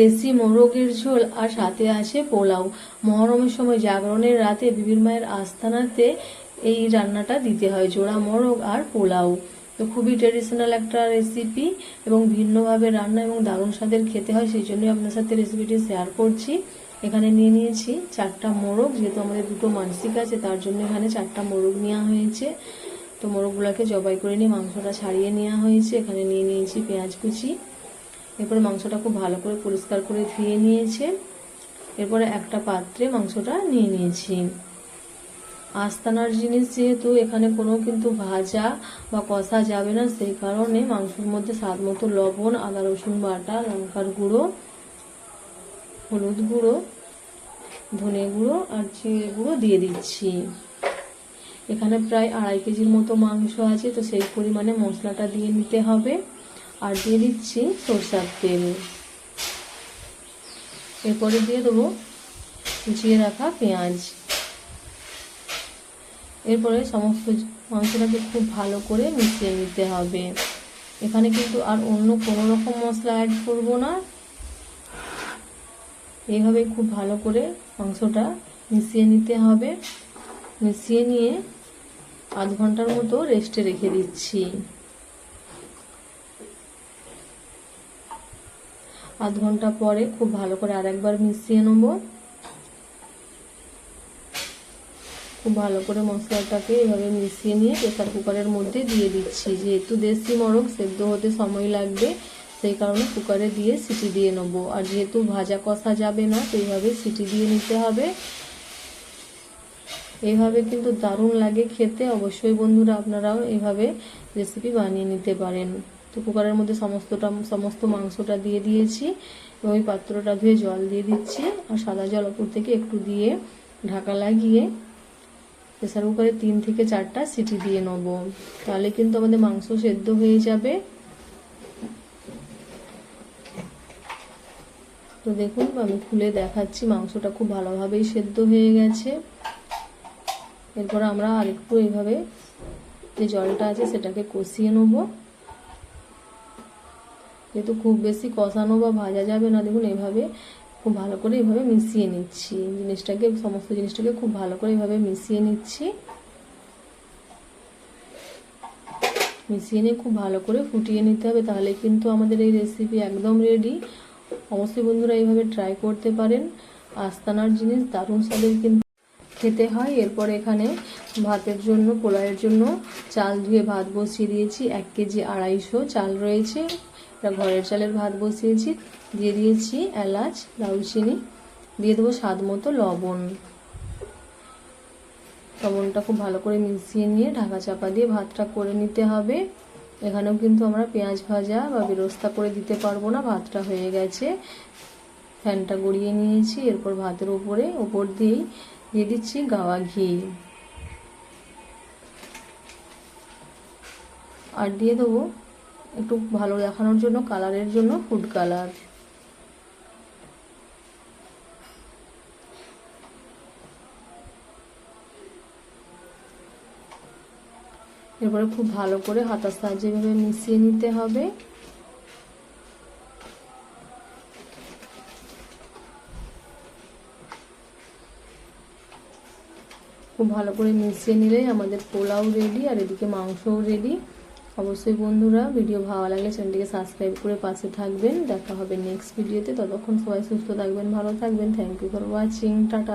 দেশি মোরগের ঝোল আর সাথে আছে পোলাও। মহরমের সময় জাগরণের রাতে বিবির মায়ের আস্তানাতে এই রান্নাটা দিতে হয়, জোড়া মোরগ আর পোলাও। তো খুবই ট্রেডিশনাল একটা রেসিপি এবং ভিন্নভাবে রান্না এবং দারুণ স্বাদের খেতে হয়, সেই জন্যই আপনার সাথে রেসিপিটি শেয়ার করছি। এখানে নিয়ে নিয়েছি চারটা মোরগ, যেহেতু আমাদের দুটো মানসিক আছে, তার জন্য এখানে চারটা মোরগ নেওয়া হয়েছে। তো মোরগগুলোকে জবাই করে নিয়ে মাংসটা ছাড়িয়ে নেওয়া হয়েছে। এখানে নিয়ে নিয়েছি পেঁয়াজ কুচি। এরপরে মাংসটা খুব ভালো করে পরিষ্কার করে ধুয়ে নিয়েছে। এরপরে একটা পাত্রে মাংসটা নিয়ে নিয়েছি। আস্তানার জিনিস যেহেতু এখানে কোনো কিন্তু ভাজা বা কষা যাবে না, সেই কারণে মাংসের মধ্যে স্বাদ মতো লবণ, আদা, রসুন বাটা, লঙ্কার গুঁড়ো, হলুদ গুঁড়ো, ধনে গুঁড়ো আর জিরে গুঁড়ো দিয়ে দিচ্ছি। এখানে প্রায় আড়াই কেজির মতো মাংস আছে, তো সেই পরিমাণে মশলাটা দিয়ে নিতে হবে। আর দিয়ে দিচ্ছি সরষার তেল। এরপরে দিয়ে দেবো কুচিয়ে রাখা পেঁয়াজ। এরপরে সমস্ত মাংসটাকে খুব ভালো করে মিশিয়ে নিতে হবে। এখানে কিন্তু আর অন্য কোনো রকম মশলা অ্যাড করব না। এইভাবে খুব ভালো করে মাংসটা মিশিয়ে নিতে হবে। মিশিয়ে নিয়ে আধ ঘণ্টার মতো রেস্টে রেখে দিচ্ছি। আধ ঘণ্টা পরে খুব ভালো করে আর একবার মিশিয়ে নেব। খুব ভালো করে মশলাটাকে এভাবে মিশিয়ে নিয়ে প্রেসার কুকারের মধ্যে দিয়ে দিচ্ছি। যেহেতু দেশি মোরগ, সেদ্ধ হতে সময় লাগবে, সেই কারণে কুকারে দিয়ে সিটি দিয়ে নেব। আর যেহেতু ভাজা কষা যাবে না তো এইভাবে সিটি দিয়ে নিতে হবে। এইভাবে কিন্তু দারুণ লাগে খেতে। অবশ্যই বন্ধুরা, আপনারাও এইভাবে রেসিপি বানিয়ে নিতে পারেন। তো কুকারের মধ্যে সমস্তটা, সমস্ত মাংসটা দিয়ে দিয়েছি এবং ওই পাত্রটা ধুয়ে জল দিয়ে দিচ্ছি আর সাদা জল ওপর থেকে একটু দিয়ে ঢাকা লাগিয়ে প্রেসার কুকারে তিন থেকে চারটা সিটি দিয়ে নেব। তাহলে কিন্তু আমাদের মাংস সেদ্ধ হয়ে যাবে। তো দেখুন, আমি খুলে দেখাচ্ছি, মাংসটা খুব ভালোভাবেই সেদ্ধ হয়ে গেছে। এরপর আমরা আরেকটু এইভাবে যে জলটা আছে সেটাকে কষিয়ে নেব। যেহেতু খুব বেশি কষানো বা ভাজা যাবে না, দেখুন এভাবে খুব ভালো করে এভাবে মিশিয়ে নিচ্ছি। জিনিসটাকে, সমস্ত জিনিসটাকে খুব ভালো করে এভাবে মিশিয়ে নিচ্ছি। মিশিয়ে নিয়ে খুব ভালো করে ফুটিয়ে নিতে হবে, তাহলে কিন্তু আমাদের এই রেসিপি একদম রেডি অবশ্যই বন্ধুরা এইভাবে ট্রাই করতে পারেন। আস্তানার জিনিস দারুণ স্বাদের কিন্তু খেতে হয়। এরপর এখানে ভাতের জন্য, পোলাওয়ের জন্য চাল ধুয়ে ভাত বসিয়ে দিয়েছি। এক কেজি আড়াইশো চাল রয়েছে। এটা ঘরের চালের ভাত বসিয়েছি। দিয়ে দিয়েছি এলাচ, দারুচিনি। দিয়ে দেবো স্বাদ মতো লবণ। লবণটা খুব ভালো করে মিশিয়ে নিয়ে ঢাকা চাপা দিয়ে ভাতটা করে নিতে হবে। এখানেও কিন্তু আমরা পেঁয়াজ ভাজা বা বেরস্তা করে দিতে পারব না। ভাতটা হয়ে গেছে। ফ্যানটা গড়িয়ে নিয়েছি, এরপর ভাতের উপরে, উপর দিয়েই দিয়ে দিচ্ছি গাওয়া ঘি। আর দিয়ে দেবো একটু ভালো দেখানোর জন্য, কালারের জন্য ফুড কালার। এরপরে খুব ভালো করে হাতার সাহায্যে এভাবে মিশিয়ে নিতে হবে। খুব ভালো করে মিশিয়ে নিলে আমাদের পোলাও রেডি আর এদিকে মাংসও রেডি অবশ্যই বন্ধুরা ভিডিও ভালো লাগলে চ্যানেলটিকে সাবস্ক্রাইব করে পাশে থাকবেন। দেখা হবে নেক্সট ভিডিওতে ততক্ষণ সবাই সুস্থ থাকবেন, ভালো থাকবেন। Thank you for watching tata.